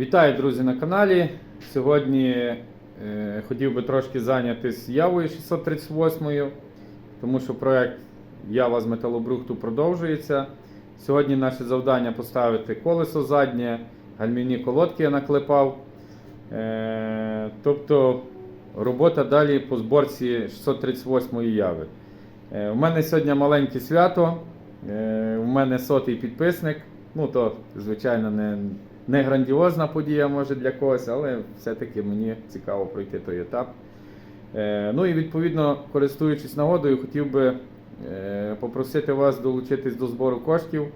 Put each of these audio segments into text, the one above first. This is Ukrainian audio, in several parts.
Вітаю, друзі, на каналі. Сьогодні е, хотів би трошки зайнятися Явою 638, тому що проект Ява з металобрухту продовжується. Сьогодні наше завдання поставити колесо заднє, гальмівні колодки я наклепав. Е, тобто робота далі по зборці 638 яви. Е, У мене сьогодні маленьке свято. Е, У мене сотий підписник. Ну, то, звичайно, не, не грандіозна подія може для когось, але все-таки мені цікаво пройти той етап. Е, Ну і відповідно, користуючись нагодою, хотів би е, попросити вас долучитись до збору коштів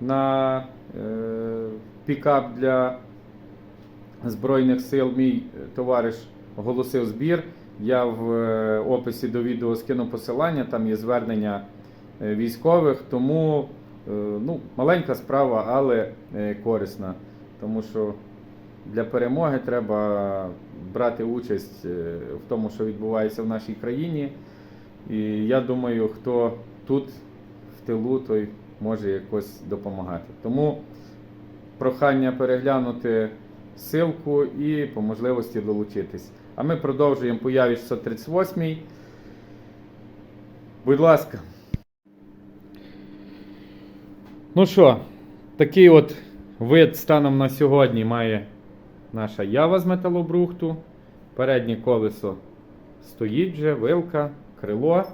на е, пікап для Збройних сил. Мій товариш оголосив збір. Я в описі до відео скину посилання, там є звернення військових, тому ну, маленька справа, але корисна. Тому що для перемоги треба брати участь е, в тому, що відбувається в нашій країні. І я думаю, хто тут в тилу, той може якось допомагати. Тому прохання переглянути ссылку і по можливості долучитись. А ми продовжуємо по яві 638. Будь ласка. Ну що, такий от вид станом на сьогодні має наша ява з металобрухту. Переднє колесо стоїть вже, вилка, крило.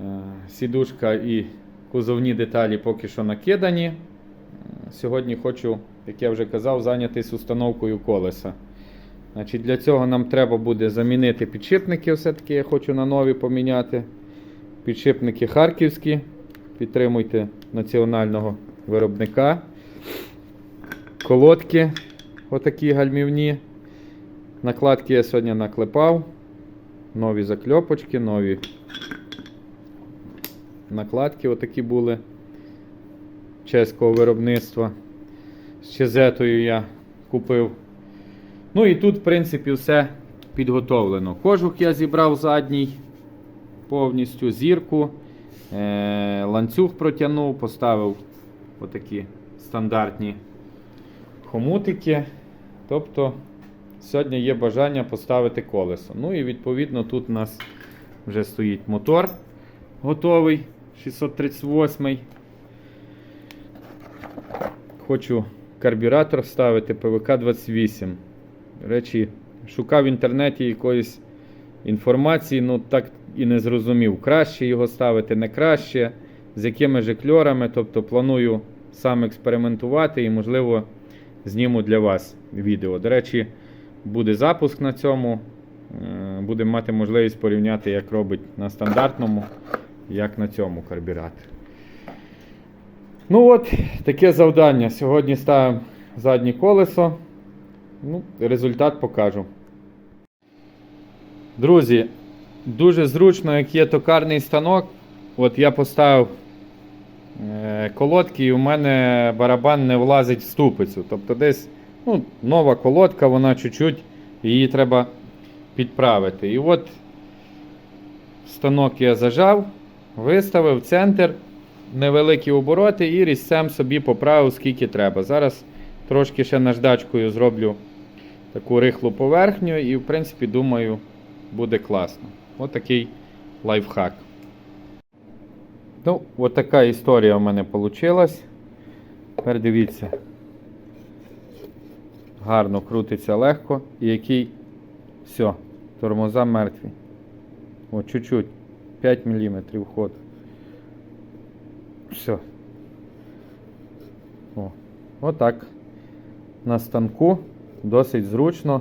Е, Сідушка і кузовні деталі поки що накидані. Е, Сьогодні хочу, як я вже казав, зайнятися установкою колеса. Значить, Для цього нам треба буде замінити підшипники. Все-таки я хочу на нові поміняти. Підшипники харківські. Підтримуйте національного виробника. Колодки отакі гальмівні. Накладки я сьогодні наклепав. Нові закльопочки, нові накладки отакі були чеського виробництва. З чезетою я купив. Ну і тут, в принципі, все підготовлено. Кожух я зібрав задній, повністю зірку, е- ланцюг протягнув, поставив отакі стандартні хомутики. Тобто, сьогодні є бажання поставити колесо. Ну і відповідно тут у нас вже стоїть мотор готовий 638. Хочу карбюратор вставити ПВК-28. До речі, шукав в інтернеті якоїсь інформації, ну так і не зрозумів, краще його ставити, не краще, з якими же кльорами. Тобто планую сам експериментувати і, можливо, зніму для вас відео. До речі, буде запуск на цьому. Е, Будемо мати можливість порівняти, як робить на стандартному, як на цьому карбюраторі. Ну от, таке завдання. Сьогодні ставимо заднє колесо. Ну, результат покажу. Друзі, дуже зручно, як є токарний станок. От я поставив колодки і у мене барабан не влазить в ступицю. Тобто десь ну, нова колодка, вона чуть-чуть, її треба підправити. І от станок я зажав, виставив центр, невеликі обороти і різцем собі поправив скільки треба. Зараз трошки ще наждачкою зроблю таку рихлу поверхню і, в принципі, думаю, буде класно. Ось такий лайфхак. Ну, от така історія у мене вийшла. Тепер дивіться. Гарно крутиться легко. І який. Все, тормоза мертві. О, чуть-чуть. 5 мм ход. Все. О, отак. На станку досить зручно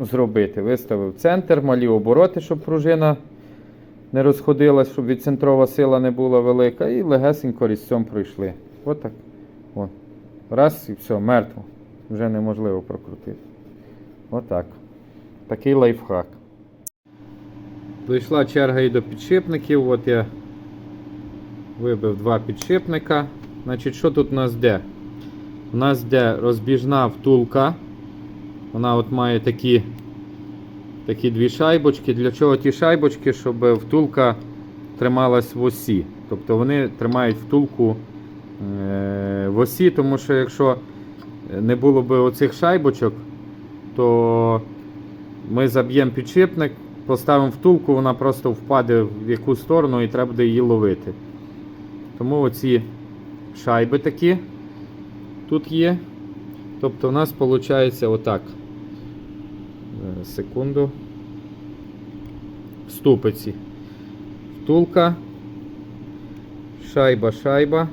зробити. Виставив центр, малі обороти, щоб пружина не розходилась, щоб відцентрова сила не була велика. І легесенько різцем пройшли. Отак. О. Раз і все, мертво. Вже неможливо прокрутити. Отак. Такий лайфхак. Дійшла черга і до підшипників. От я вибив два підшипника. Значить, що тут у нас де? У нас де розбіжна втулка. Вона от має такі такі дві шайбочки. Для чого ті шайбочки? Щоб втулка трималась в осі. Тобто вони тримають втулку е, в осі, тому що якщо не було б оцих шайбочок, то ми заб'ємо підшипник, поставимо втулку, вона просто впаде в яку сторону і треба буде її ловити. Тому оці шайби такі тут є. Тобто у нас виходить отак. Зараз, секунду. В ступиці. Втулка. Шайба, шайба.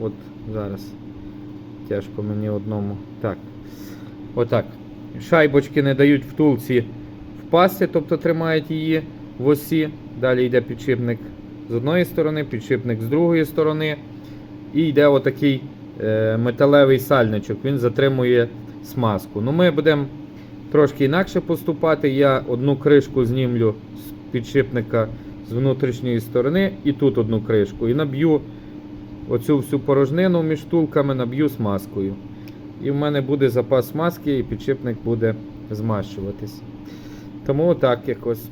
От зараз. Тяжко мені одному. Так. Отак. Шайбочки не дають втулці впасти, тобто тримають її в осі. Далі йде підшипник з одної сторони, підшипник з другої сторони. І йде отакий е, металевий сальничок. Він затримує смазку. Ну, ми будемо трошки інакше поступати. Я одну кришку знімлю з підшипника з внутрішньої сторони і тут одну кришку. І наб'ю оцю всю порожнину між втулками, наб'ю смазкою. І в мене буде запас смазки, і підшипник буде змащуватись. Тому отак якось.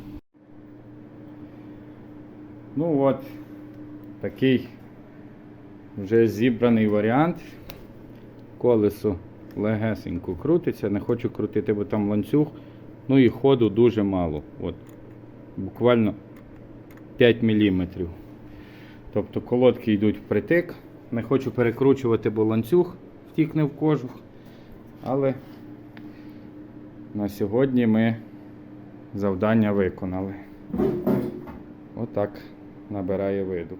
Ну от, такий вже зібраний варіант. Колесо легесенько крутиться, не хочу крутити, бо там ланцюг. Ну і ходу дуже мало. От, буквально 5 мм. Тобто колодки йдуть впритик. Не хочу перекручувати, бо ланцюг втікне в кожух. Але на сьогодні ми завдання виконали. Отак набирає виду.